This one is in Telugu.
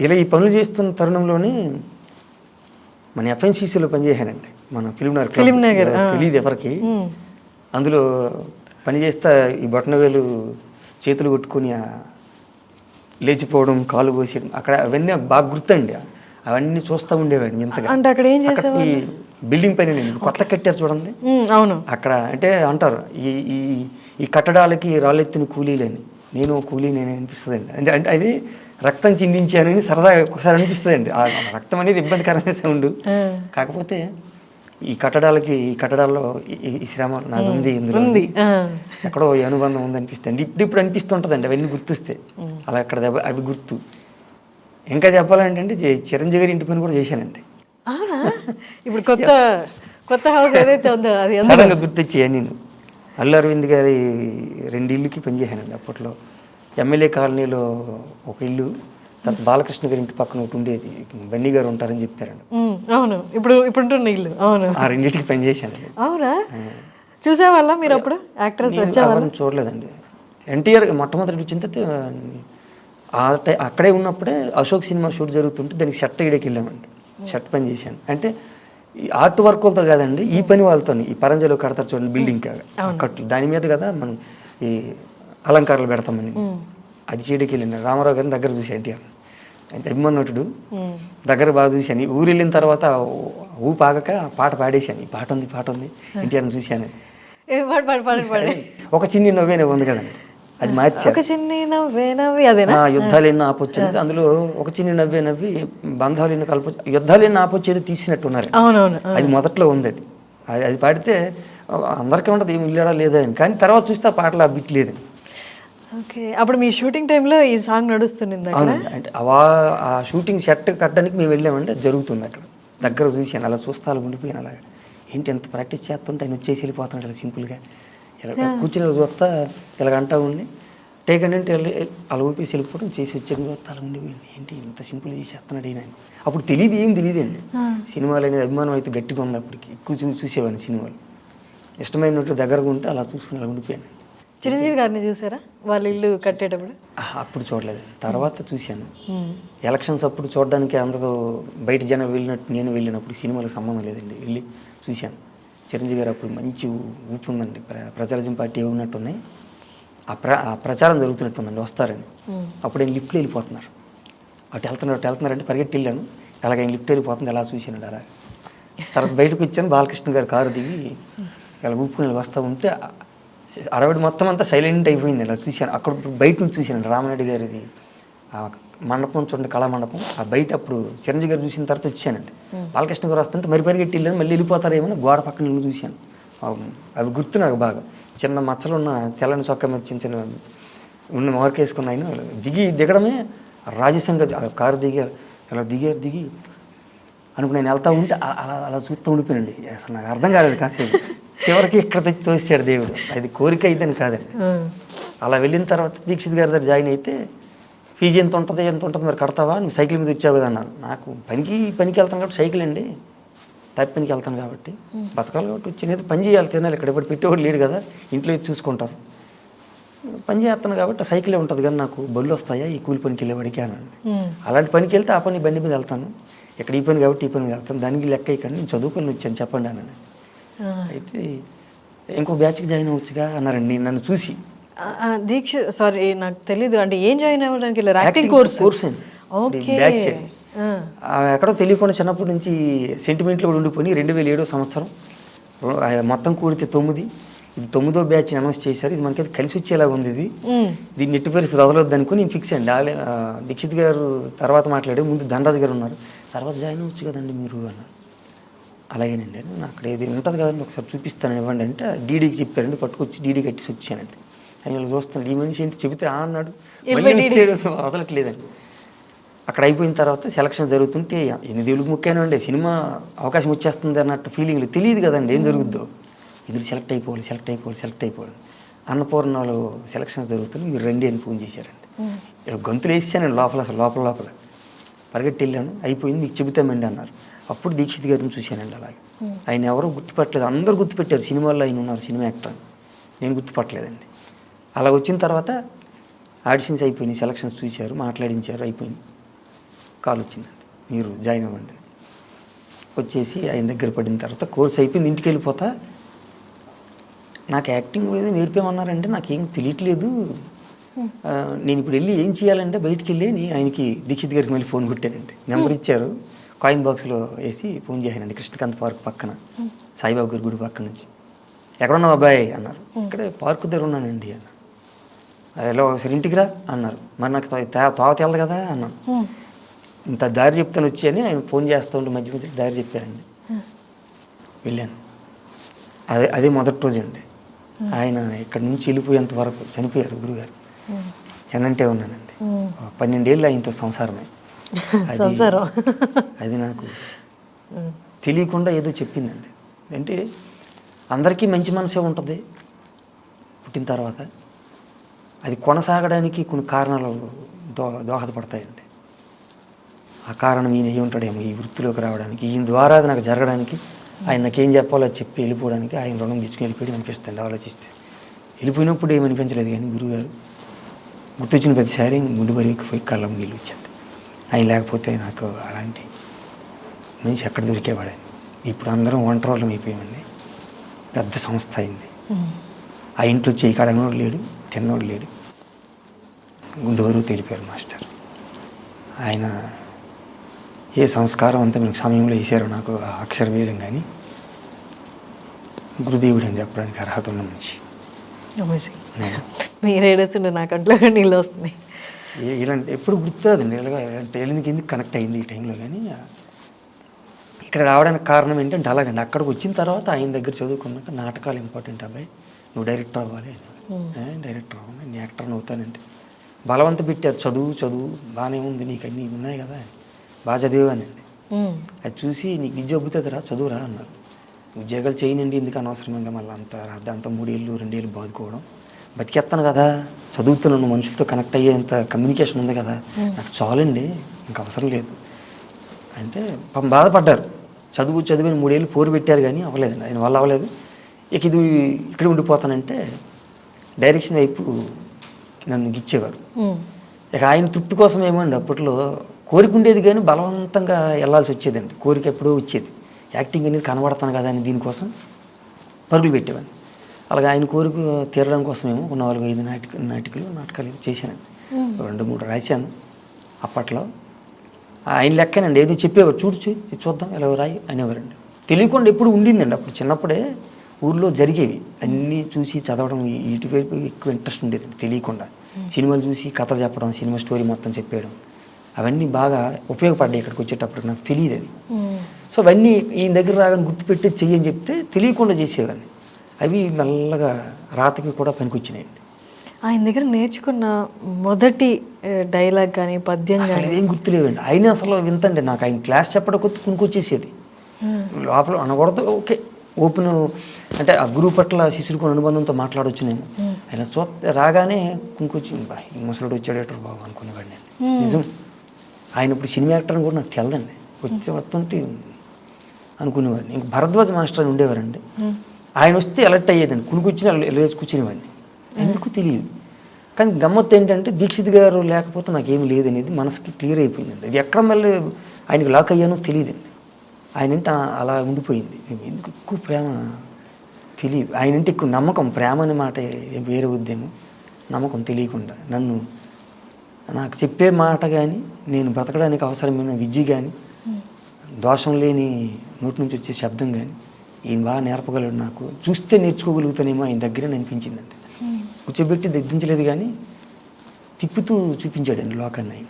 ఇలా ఈ పనులు చేస్తున్న తరుణంలోనే మన ఎఫ్ఎన్సీసీలో పనిచేశానండి మన ఫిలింనగర్. ఫిలింనగర్. తెలియదు ఎవరికి. అందులో పని చేస్తా ఈ బొట్టనవేలు చేతులు కొట్టుకుని లేచిపోవడం కాలు పోసేయడం అక్కడ అవన్నీ బాగా గుర్తండి. అవన్నీ చూస్తూ ఉండేవాడిని ఇంతగా. అంటే అక్కడ ఏం అక్కడ ఈ బిల్డింగ్ పైన నేను కొత్త కట్టారు చూడండి. అవును. అక్కడ అంటే అంటారు ఈ ఈ ఈ కట్టడాలకి రాళ్ళెత్తిన కూలీలని. నేను కూలీ నేనే అనిపిస్తుందండి. అంటే అంటే అది రక్తం చిందించానని సరదా ఒకసారి అనిపిస్తుందండి. ఆ రక్తం అనేది ఇబ్బందికరమైన సౌండ్. కాకపోతే ఈ కట్టడాలకి ఈ కట్టడాల్లో ఈ- శ్రమ నాది ఉంది ఇందులో. ఎక్కడో ఈ అనుబంధం ఉంది అనిపిస్తుంది. ఇప్పుడు ఇప్పుడు అనిపిస్తుంటుందండి. అవన్నీ గుర్తుస్తే. అలా అక్కడ అవి గుర్తు. ఇంకా చెప్పాలంటే చిరంజీవి గారి ఇంటి పని కూడా చేశానండి. ఇప్పుడు కొత్త కొత్త హౌస్ ఏదైతే ఉందో అది గుర్తొచ్చాయి నేను? అల్లు అరవింద్ గారి రెండు ఇల్లుకి పనిచేశానండి అప్పట్లో. ఎమ్మెల్యే కాలనీలో ఒక ఇల్లు తర్వాత బాలకృష్ణ గారి ఇంటి పక్కన ఒకటి ఉండేది. బన్నీ గారు ఉంటారని చెప్పారండి. అవును. ఇప్పుడు ఇప్పుడు ఇల్లు. అవును. ఆ రెండింటికి పనిచేశానండి అవునా? చూసేవాళ్ళ మీరు అప్పుడు? యాక్ట్రెస్ నేను వచ్చేవాళ్ళ? ఎవరిని చూడలేదండి. ఎన్టీఆర్ మొట్టమొదటి వచ్చిన తర్వాత ఆ టై- అక్కడే ఉన్నప్పుడే అశోక్ సినిమా షూట్ జరుగుతుంటే దానికి షర్ట్ ఇడకి వెళ్ళామండి. షర్ట్ పని చేశాను. అంటే ఈ ఆర్ట్ వర్క్లతో కాదండి ఈ పని వాళ్ళతో ఈ పరంజలో కడతారు చూడండి బిల్డింగ్ కట్లు దాని మీద కదా మనం ఈ అలంకారాలు పెడతామని. అది చేయడానికి వెళ్ళాను రామారావు గారిని దగ్గర చూసి ఎన్టీఆర్. అంటే అభిమన్యుడు. ఉమ్, దగ్గర బాగా చూశాను. ఊరు వెళ్ళిన తర్వాత ఊ పాగక పాట పాడేశాను. ఈ పాట ఉంది పాట ఉంది. ఎన్టీఆర్ని చూశాను. ఒక చిన్ని నవ్వేనే ఉంది కదండి. అది మార్చారు ఒక చిన్ని నవ్వే నవ్వి అదేనా? యుద్ధాలు ఎన్నో ఆపొచ్చేది. అందులో ఒక చిన్ని నవ్వే నవ్వి బంధాలు ఎన్నో కలప యుద్ధాలు ఎన్నో ఆపొచ్చేది తీసినట్టు ఉన్నారు అవునవును అది మొదట్లో ఉంది అది. అది అది పాడితే అందరికీ ఉండదు ఏమి ఇల్లాడా లేదా అని. కానీ తర్వాత చూస్తే ఆ పాటలు ఆ బిట్ లేదు. ఓకే అప్పుడు మీ షూటింగ్ టైంలో ఈ సాంగ్ నడుస్తుంది అంటే ఆ షూటింగ్ సెట్ కట్టడానికి మేము వెళ్ళామంటే జరుగుతుంది అక్కడ. దగ్గర చూశాను అలా చూస్తే అలా ఉండిపోయాను అలాగా. ఏంటి ఎంత ప్రాక్టీస్ చేస్తుంటే ఆయన వచ్చేసి వెళ్ళిపోతున్నాడు అలా సింపుల్గా. ఇలా కూర్చుని చూస్తా ఇలాగ అంటా ఉండి టేక్ అండి అంటే వెళ్ళి అలా ఊపేసి వెళ్ళిపోవడం చేసి వచ్చాను చూస్తా అలా ఉండిపోయింది ఏంటి ఇంత సింపుల్ చేసేస్తున్నాడు ఈయన అని. అప్పుడు తెలియదు ఏం తెలియదండి సినిమాలు అనేది అభిమానం అయితే గట్టిగా ఉంది అప్పటికి. ఎక్కువ చూసి చూసేవాడిని సినిమాలు. ఇష్టమైనట్టు దగ్గరగా ఉంటే అలా చూసుకుని అలా ఉండిపోయాను. చిరంజీవి గారిని చూసారా? వాళ్ళ ఇల్లు కట్టేటప్పుడు? అప్పుడు చూడలేదు. తర్వాత చూశాను. ఎలక్షన్స్ అప్పుడు చూడడానికి అందరూ బయట జనం వెళ్ళినట్టు నేను వెళ్ళినప్పుడు సినిమాలకు సంబంధం లేదండి. వెళ్ళి చూశాను. చిరంజీవి గారు అప్పుడు మంచి ఊపు ఉందండి ప్ర ప్రజారాజ్యం పార్టీ ఉన్నట్టు ఉన్నాయి ఆ ప్ర ఆ ప్రచారం జరుగుతున్నట్టు ఉందండి వస్తారని. అప్పుడు ఆయన లిఫ్ట్లో వెళ్ళిపోతున్నారు. అటు వెళ్తున్నారు అటు వెళ్తున్నారంటే పరిగెట్టి వెళ్ళాను. అలాగే ఆయన లిఫ్ట్ వెళ్ళిపోతుంది ఎలా చూశానండి అలా తర్వాత బయటకు వచ్చాను బాలకృష్ణ గారు కారు దిగి ఇలా ఊపుకుని వస్తూ ఉంటే అడవిడి మొత్తం అంతా సైలెంట్ అయిపోయింది ఇలా చూశాను. అక్కడ బయట నుంచి చూశాను రామనాయుడు గారిది. మండపం చూడండి కళా మండపం ఆ బయట అప్పుడు చిరంజీవి గారు చూసిన తర్వాత వచ్చానండి. బాలకృష్ణ గారు వస్తుంటే మరి పరిగెట్టి వెళ్ళాను మళ్ళీ వెళ్ళిపోతారేమో గోడ పక్కన నిన్ను చూశాను. అవి- గుర్తు నాకు బాగా. చిన్న మచ్చలు ఉన్న తెల్లని చొక్కా మీద చిన్న చిన్న ఉన్న మార్క్ వేసుకున్న ఆయన దిగి దిగడమే రాజసంగ కారు దిగి అలా దిగారు దిగి అనుకుని నేను వెళ్తా ఉంటే అలా అలా చూస్తూ ఉండిపోయానండి. అసలు నాకు అర్థం కాలేదు కాసేపు. చివరికి ఇక్కడ తెచ్చి తోసాడు దేవుడు. అది కోరిక అయిద్దని కాదండి. అలా వెళ్ళిన తర్వాత దీక్షిత్ గారి దగ్గర జాయిన్ అయితే ఫీజు ఎంత ఉంటుంది ఎంత ఉంటుంది మరి కడతావా? నువ్వు సైకిల్ మీద వచ్చావు కదా అన్నారు నాకు పనికి పనికి వెళ్తాను కాబట్టి సైకిల్ అండి. తప్పి పనికి వెళ్తాను కాబట్టి. బతకాలి కాబట్టి వచ్చినది పని చేయాలి తినాలి. ఇక్కడ ఇప్పుడు పెట్టేవాడు లేడు కదా. ఇంట్లో చూసుకుంటారు. పని చేస్తాను కాబట్టి ఆ సైకిలే ఉంటుంది కానీ నాకు బళ్ళు వస్తాయా? ఈ కూలి పనికి వెళ్ళేవాడికి అనండి అలాంటి పనికి వెళ్తే ఆ పని బండి మీద వెళ్తాను. ఇక్కడ ఈ పని కాబట్టి ఈ పని మీద వెళ్తాను. దానికి లెక్క ఇక్కడ నేను చదువుకొని వచ్చాను చెప్పండి అన్నాను ఆ. అయితే ఇంకో బ్యాచ్కి జాయిన్ అవ్వచ్చుగా అన్నారండి. నన్ను చూసి. దీక్ష సారీ నాకు తెలీదు. అంటే ఏం జాయిన్ అవ్వడానికి యాక్టింగ్ కోర్స్ కోర్స్. ఓకే ఎక్కడో తెలియకుండా చిన్నప్పటి నుంచి సెంటిమెంట్లో కూడా ఉండిపోయి రెండు వేల ఏడో సంవత్సరం. మొత్తం కూడితే తొమ్మిది. ఇది తొమ్మిదో బ్యాచ్ అనౌన్స్ చేశారు. ఇది మనకి కలిసి వచ్చేలాగా ఉంది ఇది. దీన్ని ఎట్టి పరిస్థితి వదలొద్దు అనుకుని నేను ఫిక్స్ అండి దీక్షిత్ గారు తర్వాత మాట్లాడే ముందు ధనరాజు గారు ఉన్నారు. తర్వాత జాయిన్ అవ్వచ్చు కదండి మీరు అన్నారు. అలాగేనండి. అక్కడ ఏది ఉంటుంది కదండి ఒకసారి చూపిస్తాను ఇవ్వండి అంటే డీడీకి చెప్పారండి పట్టుకొచ్చి డీడీ కట్టేసి వచ్చానండి. ఆయన ఇలా చూస్తున్నాడు ఈ మనిషి ఏంటి చెబితే ఆ అన్నాడు. మళ్ళీ ఇచ్చాడు వదలట్లేదండి. అక్కడ అయిపోయిన తర్వాత సెలక్షన్ జరుగుతుంటే ఎనిమిది ఏళ్ళకి ముఖ్యమండి సినిమా అవకాశం వచ్చేస్తుంది అన్నట్టు ఫీలింగ్లు తెలియదు కదండి ఏం జరుగుద్దో. ఇది సెలెక్ట్ అయిపోవాలి సెలెక్ట్ అయిపోవాలి సెలెక్ట్ అయిపోవాలి. అన్నపూర్ణలో సెలక్షన్స్ జరుగుతుంది మీరు రండి అని ఫోన్ చేశారండి. గొంతులు వేసాను లోపల అసలు లోపల లోపల. పరిగెట్టి వెళ్ళాను అయిపోయింది మీకు చెబుతామండి అన్నారు. అప్పుడు దీక్షిత్ గారిని చూశానండి అలాగే. ఆయన ఎవరో గుర్తుపట్టలేదు అందరూ గుర్తుపెట్టారు సినిమాల్లో ఆయన ఉన్నారు సినిమా యాక్టర్. నేను గుర్తుపట్టలేదండి. అలా వచ్చిన తర్వాత ఆడిషన్స్ అయిపోయినాయి సెలక్షన్స్ చూశారు మాట్లాడించారు అయిపోయింది. కాల్ వచ్చిందండి మీరు జాయిన్ అవ్వండి. వచ్చేసి ఆయన దగ్గర పడిన తర్వాత కోర్స్ అయిపోయింది ఇంటికి వెళ్ళిపోతా. నాకు యాక్టింగ్ ఏదో నేర్పేమన్నారంటే నాకేం తెలియట్లేదు. నేను ఇప్పుడు వెళ్ళి ఏం చేయాలంటే బయటికి వెళ్ళి అని ఆయనకి దీక్షిత్ గారికి మళ్ళీ ఫోన్ కొట్టానండి నెంబర్ ఇచ్చారు. కాయిన్ బాక్స్లో వేసి ఫోన్ చేశానండి కృష్ణకాంత్ పార్క్ పక్కన సాయిబాబు గారి గుడి పక్కన నుంచి ఎక్కడున్నావు అబ్బాయి? అన్నారు. ఇక్కడే పార్క్ దగ్గర ఉన్నానండి అన్న. ఎలా ఒకసారి ఇంటికి రా అన్నారు. మరి నాకు తా- తా- తోవ తెలదు కదా అన్నాను. ఇంత దారి చెప్తాను వచ్చి అని ఆయన ఫోన్ చేస్తూ ఉంటే మధ్య మధ్య దారి చెప్పారండి. వెళ్ళాను. అదే అదే మొదటి రోజు అండి ఆయన ఇక్కడ నుంచి వెళ్ళిపోయేంత వరకు చనిపోయారు గురుగారు. ఎనంటే ఉన్నానండి. పన్నెండేళ్ళు ఆయనతో సంసారమే. అది- సంసారం. అది నాకు తెలియకుండా ఏదో చెప్పిందండి. అంటే అందరికీ మంచి మనసే ఉంటుంది పుట్టిన తర్వాత. అది కొనసాగడానికి కొన్ని కారణాలు దో దోహదపడతాయండి. ఆ కారణం ఈయన అయ్యి ఉంటాడేమో ఈ వృత్తిలోకి రావడానికి ఈయన ద్వారా అది నాకు జరగడానికి ఆయన నాకేం చెప్పాలో చెప్పి వెళ్ళిపోవడానికి ఆయన రుణం తీసుకుని వెళ్ళిపోయి అనిపిస్తుంది ఆలోచిస్తే. వెళ్ళిపోయినప్పుడు ఏమనిపించలేదు కానీ గురుగారు గుర్తొచ్చిన ప్రతిసారి గుండు బరికి పోయి కళ్ళం నీళ్ళు వచ్చింది ఆయన లేకపోతే నాకు అలాంటి మనిషి ఎక్కడ దొరికేవాడని. ఇప్పుడు అందరం ఒంటరి వాళ్ళం అయిపోయామండి. పెద్ద సంస్థ అయింది. ఆ ఇంట్లో చేయి కడగనోడు లేడు తిన్నోడు లేడు. వరకు తెలిపారు మాస్టర్. ఆయన ఏ సంస్కారం అంతా మీకు సమయంలో వేసారో నాకు అక్షర బీజం కానీ గురుదేవుడు అని చెప్పడానికి అర్హత ఉన్న మనిషి. అమేజింగ్ నేను. మీరు ఏడుస్తుండే నా కంట్లో నీళ్ళు వస్తున్నాయి. ఇలాంటి ఎప్పుడు గుర్తురాదండి ఇలాగ వెళ్ళింది ఎందుకు కనెక్ట్ అయింది ఈ టైంలో కానీ ఇక్కడ రావడానికి కారణం ఏంటంటే అలాగండి. అక్కడికి వచ్చిన తర్వాత ఆయన దగ్గర చదువుకున్నాక నాటకాలు ఇంపార్టెంట్ అబ్బాయి. నువ్వు డైరెక్టర్ అవ్వాలి ఏ, డైరెక్టర్ అవ్వాలి నేను యాక్టర్ని అవుతానంటే. బలవంత పెట్టారు. చదువు చదువు. బాగానే ఉంది నీకు అన్నీ ఉన్నాయి కదా. బాగా చదివేవానండి. అది చూసి నీకు విద్య అబ్బుతుందిరా చదువురా అన్నారు. ఉద్యోగాలు చేయనండి ఎందుకు అనవసరంగా మళ్ళీ అంత దాంతో మూడేళ్ళు రెండేళ్ళు బాదుకోవడం. బతికేస్తాను కదా. చదువుతున్నాను మనుషులతో కనెక్ట్ అయ్యేంత కమ్యూనికేషన్ ఉంది కదా. నాకు చాలండి. ఇంకా అవసరం లేదు. అంటే పాపం బాధపడ్డారు. చదువు చదివిన మూడేళ్ళు పోరు పెట్టారు కానీ అవ్వలేదండి ఆయన వల్ల అవ్వలేదు. ఇక ఇది ఇక్కడ ఉండిపోతానంటే డైరెక్షన్ వైపు నన్ను గిచ్చేవారు మ్మ్. ఇక ఆయన తృప్తి కోసం ఏమండి అప్పట్లో కోరిక ఉండేది కానీ బలవంతంగా వెళ్ళాల్సి వచ్చేదండి. కోరిక ఎప్పుడో వచ్చేది. యాక్టింగ్ అనేది కనబడతాను కదా అని దీనికోసం పరుగులు పెట్టేవాడిని. అలాగే ఆయన కోరిక తీరడం కోసమేమో ఒక నాలుగు ఐదు నాటిక నాటికలు నాటకాలు చేశానండి. రెండు మూడు రాశాను. అప్పట్లో ఆయన లెక్కనండి. ఏదో చెప్పేవారు. చూడు చూద్దాం ఎలా రాయి అనేవారండి. తెలియకుండా ఎప్పుడు ఉండిందండి. అప్పుడు చిన్నప్పుడే ఊర్లో జరిగేవి. అన్నీ చూసి చదవడం ఇటువైపు ఎక్కువ ఇంట్రెస్ట్ ఉండేది తెలియకుండా. సినిమాలు చూసి కథలు చెప్పడం సినిమా స్టోరీ మొత్తం చెప్పేయడం. అవన్నీ బాగా ఉపయోగపడ్డాయి ఇక్కడికి వచ్చేటప్పుడు నాకు తెలియదు అది. సో అవన్నీ ఈయన దగ్గర రాగానే గుర్తుపెట్టి చెయ్యని చెప్తే తెలియకుండా చేసేవాడిని. అవి మెల్లగా రాతకి కూడా పనికొచ్చినాయండి. ఆయన దగ్గర నేర్చుకున్న మొదటి డైలాగ్ కానీ పద్యం అసలు కానీ? ఏం గుర్తులేవండి. ఆయన అసలు వింతండి. నాకు ఆయన క్లాస్ చెప్పడం కొత్త కొనుక్కొచ్చేసేది లోపల అనకూడదు. ఓకే. ఓపెన్ అంటే ఆ గురువు పట్ల శిష్యుడికి అనుబంధంతో మాట్లాడొచ్చు నేను. ఆయన చూ రాగానే కుంకొచ్చి "బా, ఈ ముసలుడు వచ్చాడేటర్ బాబు అనుకునేవాడిని నేను. నిజం. ఆయన ఇప్పుడు సినిమా యాక్టర్ అని కూడా నాకు తెలదండి. వచ్చి వస్తుంటే అనుకునేవాడిని. ఇంక భరద్వాజ్ మాస్టర్ అని ఉండేవారండి. ఆయన వస్తే అలర్ట్ అయ్యేదండి కునుకొచ్చిన లేచి కూర్చునేవాడిని. ఎందుకు తెలియదు. కానీ గమ్మత్తు ఏంటంటే దీక్షిత్ గారు లేకపోతే నాకేమీ లేదనేది మనసుకి క్లియర్ అయిపోయిందండి. అది ఎక్కడ మళ్ళీ ఆయనకి లాక్ అయ్యానో తెలియదండి. ఆయన అంటే అలా ఉండిపోయింది. ఎందుకు ఎక్కువ ప్రేమ? తెలియదు. ఆయన అంటే ఎక్కువ నమ్మకం ప్రేమ అనే మాట వేరే ఉద్యమం నమ్మకం తెలియకుండా నన్ను నాకు చెప్పే మాట కానీ నేను బ్రతకడానికి అవసరమైన విద్య కానీ దోషం లేని నోటి నుంచి వచ్చే శబ్దం కానీ ఈయన బాగా నేర్పగలడు నాకు. చూస్తే నేర్చుకోగలుగుతానేమో ఆయన దగ్గర అనిపించిందండి. కూర్చోబెట్టి దిద్దించలేదు కానీ తిప్పుతూ చూపించాడండి లోకాన్ని ఆయన.